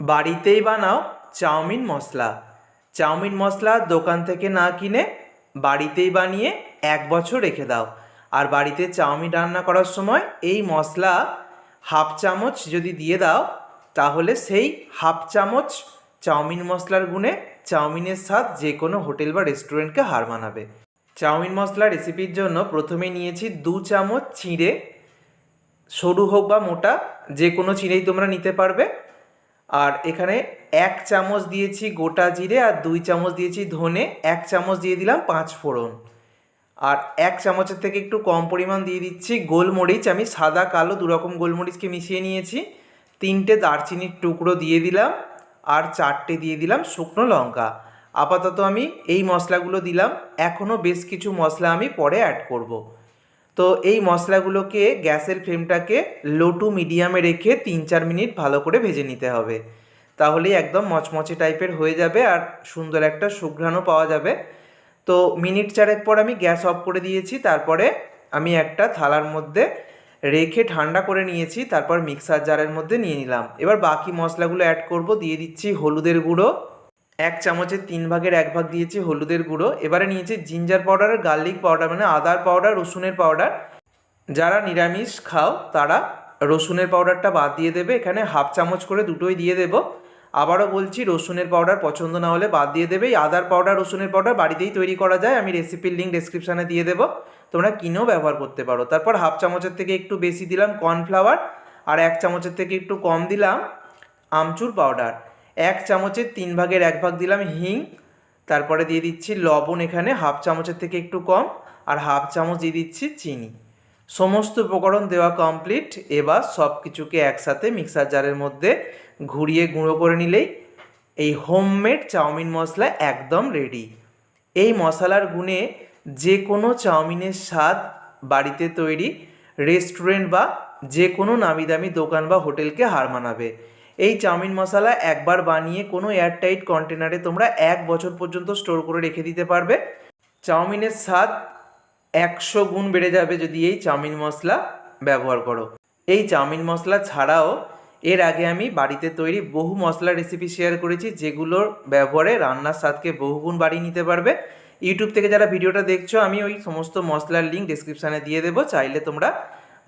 বাড়িতেই বানাও চাউমিন মশলা। চাউমিন মশলা দোকান থেকে না কিনে বাড়িতেই বানিয়ে এক বছর রেখে দাও। আর বাড়িতে চাউমিন রান্না করার সময় এই মশলা হাফ চামচ যদি দিয়ে দাও, তাহলে সেই হাফ চামচ চাউমিন মশলার গুণে চাউমিনের স্বাদ যে কোনো হোটেল বা রেস্টুরেন্টকে হার মানাবে। চাউমিন মশলা রেসিপির জন্য প্রথমে নিয়েছি দু চামচ চিঁড়ে, সরু হোক বা মোটা, যে কোনো চিঁড়েই তোমরা নিতে পারবে। আর এখানে এক চামচ দিয়েছি গোটা জিরে আর দুই চামচ দিয়েছি ধনে, এক চামচ দিয়ে দিলাম পাঁচ ফোড়ন। আর এক চামচের থেকে একটু কম পরিমাণ দিয়ে দিচ্ছি গোলমরিচ। আমি সাদা, কালো, দুরকম গোলমরিচকে মিশিয়ে নিয়েছি। তিনটে দারচিনির টুকরো দিয়ে দিলাম আর চারটে দিয়ে দিলাম শুকনো লঙ্কা। আপাতত আমি এই মশলাগুলো দিলাম। এখনও বেশ কিছু মশলা আমি পরে অ্যাড করব। তো এই মশলাগুলোকে গ্যাসের ফ্লেমটাকে লো টু মিডিয়ামে রেখে তিন চার মিনিট ভালো করে ভেজে নিতে হবে। তাহলেই একদম মচমচে টাইপের হয়ে যাবে আর সুন্দর একটা সুঘ্রাণও পাওয়া যাবে। তো মিনিট চারেক পর আমি গ্যাস অফ করে দিয়েছি, তারপরে আমি একটা থালার মধ্যে রেখে ঠান্ডা করে নিয়েছি, তারপর মিক্সার জারের মধ্যে নিয়ে নিলাম। এবার বাকি মশলাগুলো অ্যাড করব, দিয়ে দিচ্ছি হলুদের গুঁড়ো। এক চামচের তিন ভাগের এক ভাগ দিয়েছি হলুদের গুঁড়ো। এবারে নিয়েছি জিঞ্জার পাউডার আর গার্লিক পাউডার মানে আদার পাউডার, রসুনের পাউডার। যারা নিরামিষ খাও, তারা রসুনের পাউডারটা বাদ দিয়ে দেবে। এখানে হাফ চামচ করে দুটোই দিয়ে দেবো। আবারও বলছি, রসুনের পাউডার পছন্দ না হলে বাদ দিয়ে দেবে। এই আদার পাউডার, রসুনের পাউডার বাড়িতেই তৈরি করা যায়। আমি রেসিপির লিঙ্ক ডেসক্রিপশানে দিয়ে দেবো। তোমরা কিনেও ব্যবহার করতে পারো। তারপর হাফ চামচের থেকে একটু বেশি দিলাম কর্নফ্লাওয়ার আর এক চামচের থেকে একটু কম দিলাম আমচুর পাউডার। এক চামচের তিন ভাগের এক ভাগ দিলাম হিং, তারপরে দিয়ে দিচ্ছি লবণ এখানে, হাফ চামচের থেকে একটু কম, আর হাফ চামচ দিয়ে দিচ্ছি চিনি। সমস্ত উপকরণ দেওয়া কমপ্লিট এবার সব কিছুকে একসাথে মিক্সার জারের মধ্যে ঘুরিয়ে গুঁড়ো করে নিলেই এই হোমমেড চাউমিন মশলা একদম রেডি এই মশলার গুণে যে কোনো চাউমিনের স্বাদ বাড়িতে তৈরি রেস্টুরেন্ট বা যে কোনো নামি দামি দোকান বা হোটেলকে হার মানাবে। এই চাউমিন মশলা একবার বানিয়ে কোনো এয়ারটাইট কন্টেনারে তোমরা এক বছর পর্যন্ত স্টোর করে রেখে দিতে পারবে। চাউমিনের স্বাদ একশো গুণ বেড়ে যাবে যদি এই চাউমিন মশলা ব্যবহার করো। এই চাউমিন মশলা ছাড়াও এর আগে আমি বাড়িতে তৈরি বহু মশলা রেসিপি শেয়ার করেছি, যেগুলোর ব্যবহারে রান্নার স্বাদকে বহুগুণ বাড়িয়ে নিতে পারবে। ইউটিউব থেকে যারা ভিডিওটা দেখছ, আমি ওই সমস্ত মশলার লিঙ্ক ডিসক্রিপশানে দিয়ে দেবো। চাইলে তোমরা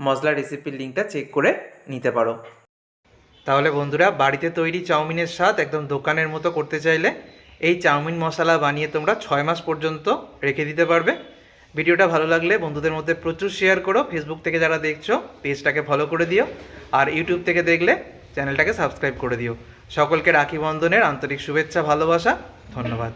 মশলা রেসিপির লিঙ্কটা চেক করে নিতে পারো। তাহলে বন্ধুরা, বাড়িতে তৈরি চাউমিনের স্বাদ একদম দোকানের মতো করতে চাইলে এই চাউমিন মশলা বানিয়ে তোমরা ছয় মাস পর্যন্ত রেখে দিতে পারবে। ভিডিওটা ভালো লাগলে বন্ধুদের মধ্যে প্রচুর শেয়ার করো। ফেসবুক থেকে যারা দেখছ, পেজটাকে ফলো করে দিও। আর ইউটিউব থেকে দেখলে চ্যানেলটাকে সাবস্ক্রাইব করে দিও। সকলকে রাখি বন্ধনের আন্তরিক শুভেচ্ছা, ভালোবাসা। ধন্যবাদ।